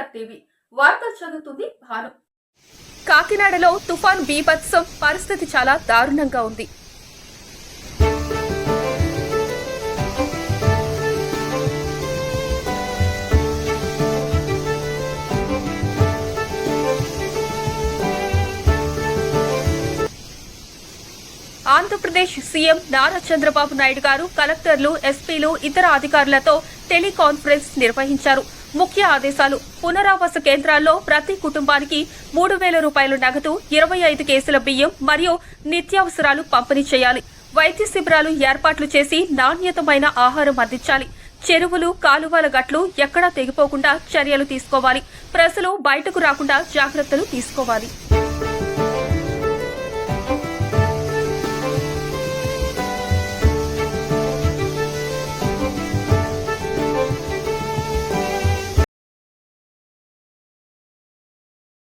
TV వార్తలు చదువుతుంది భాను. కాకినాడలో తుఫాన్ బీభత్సం. పరిస్థితి చాలా దారుణంగా ఉంది. ఆంధ్రప్రదేశ్ సీఎం నారా చంద్రబాబు నాయుడు గారు కలెక్టర్లు ఎస్పీలు ఇతర అధికారులతో టెలికాన్ఫరెన్స్ నిర్వహించారు. ముఖ్య ఆదేశాలు. పునరావాస కేంద్రాల్లో ప్రతి కుటుంబానికి మూడు వేల రూపాయలు నగదు ఇరవై ఐదు కేసుల బియ్యం మరియు నిత్యావసరాలు పంపిణీ చేయాలి. వైద్య శిబిరాలు ఏర్పాట్లు చేసి నాణ్యతమైన ఆహారం అందించాలి. చెరువులు కాలువల గట్లు ఎక్కడా తెగిపోకుండా చర్యలు తీసుకోవాలి. ప్రజలు బయటకు రాకుండా జాగ్రత్తలు తీసుకోవాలి.